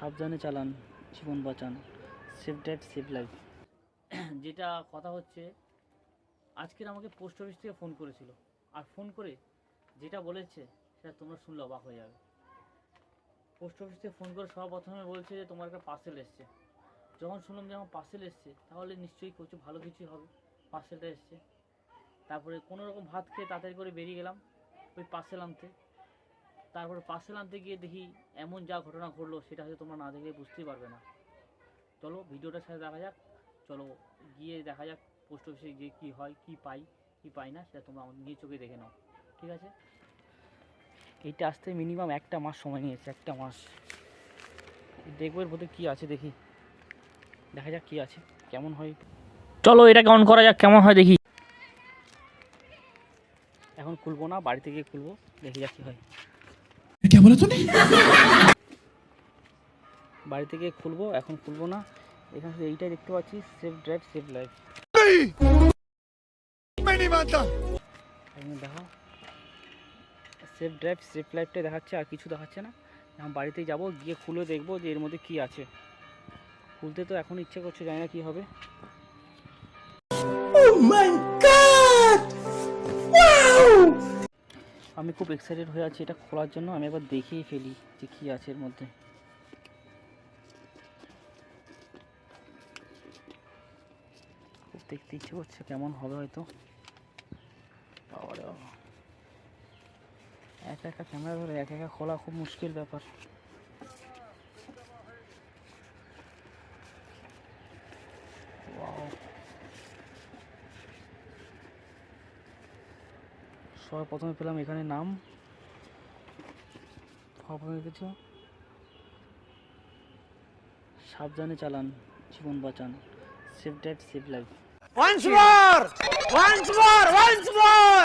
সাবধানে চালান, জীবন বাঁচান। সেফ ড্রাইভ সেফ লাইফ যেটা কথা হচ্ছে, আজকের আমাকে পোস্ট অফিস থেকে ফোন করেছিল। আর ফোন করে যেটা বলেছে, সেটা তোমরা শুনলে অবাক হয়ে যাবে। পোস্ট অফিস থেকে ফোন করে সবার প্রথমে বলছে যে, তোমার একটা পার্সেল এসছে। যখন শুনলাম যে আমার পার্সেল এসছে, তাহলে নিশ্চয়ই কিছু ভালো কিছুই হবে। পার্সেলটা এসছে। তারপরে কোনো রকম ভাত খেয়ে তাড়াতাড়ি করে বেরিয়ে গেলাম, ওই পার্সেল আনতে। তারপরে পার্সেল আনতে গিয়ে দেখি এমন যা ঘটনা ঘটলো, সেটা হয়তো তোমরা না দেখলে বুঝতেই পারবে না। চলো, ভিডিওটার সাথে দেখা যাক। চলো, গিয়ে দেখা যাক পোস্ট অফিসে গিয়ে কী হয়, কী পাই কী পাই না, সেটা তোমরা আমার নিজের চোখে দেখে নাও। ঠিক আছে? এইটা আসতে মিনিমাম একটা মাস সময় নিয়েছে, একটা মাস। দেখব এর মধ্যে কী আছে দেখি। দেখা যাক কী আছে, কেমন হয়। চলো, এটাকে অন করা যাক, কেমন হয় দেখি। এখন খুলবো না, বাড়িতে গিয়ে খুলবো, দেখি যাক কী হয়। क्या बोला तूने বাড়িতে গিয়ে খুলবো এখন খুলবো না এখানে শুধু এইটাই দেখতে পাচ্ছি সেফ ড্রাইভ সেফ লাইফ मैं नहीं मानता এখানে দেখো সেফ ড্রাইভ সেফ লাইফটাই দেখাচ্ছে আর কিছু দেখাচ্ছে না এখন বাড়িতেই যাব গিয়ে খুলে দেখবো যে এর মধ্যে কী আছে খুলতে তো এখন ইচ্ছে করছে জানি না কী হবে আমি খুব এক্সাইটেড হয়ে আছি এটা খোলার জন্য আমি একবার দেখেই ফেলি যে কী আছে এর মধ্যে খুব দেখতে ইচ্ছে করছে কেমন হবে হয়তো। একা একা ক্যামেরা ধরে একা একা খোলা খুব মুশকিল ব্যাপার Wow. সবার প্রথমে পেলাম এখানে নাম। লিখেছে সাবধানে চালান জীবন বাঁচান। Safe drive safe life once more! Once more! Once more!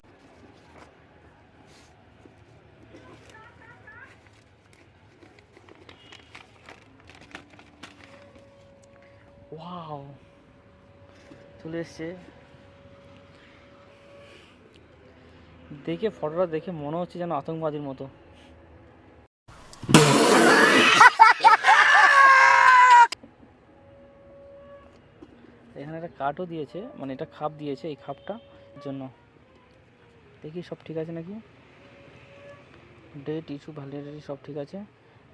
Wow চলে এসছে। দেখে, ফটোটা দেখে মনে হচ্ছে যেন আতঙ্কবাদীর মতো। এখানে একটা কাঠও দিয়েছে মানে এটা খাপ দিয়েছে এই খাপটা জন্য। দেখি সব ঠিক আছে নাকি? ডেট ইস্যু ভ্যালিডিটি সব ঠিক আছে।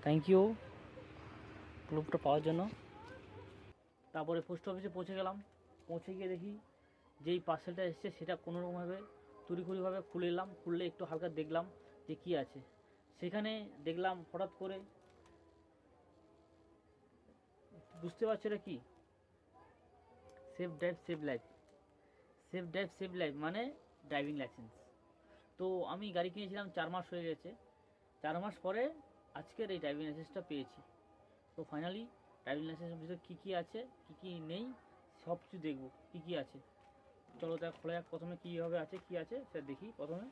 থ্যাংক ইউ প্রুফটা পাওয়ার জন্য। তারপরে পোস্ট অফিসে পৌঁছে গেলাম। পৌঁছে গিয়ে দেখি, যেই পার্সেলটা এসছে, সেটা কোনো রকমভাবে তুড়িখুড়িভাবে খুলে এলাম খুললে একটু হালকা দেখলাম যে কী আছে। সেখানে দেখলাম হঠাৎ করে বুঝতে পারছ এটা কি? Safe drive save life safe drive save life মানে ড্রাইভিং লাইসেন্স তো আমি গাড়ি কিনেছিলাম চার মাস হয়ে গেছে। চার মাস পরে আজকের এই ড্রাইভিং লাইসেন্সটা পেয়েছি। তো ফাইনালি ড্রাইভিং লাইসেন্সের ভিতরে কী কী আছে, কী কী নেই সব কিছু দেখব, কী কী আছে। চলো দেখ খোলা যাক প্রথমে কীভাবে আছে কি আছে সেটা দেখি প্রথমে।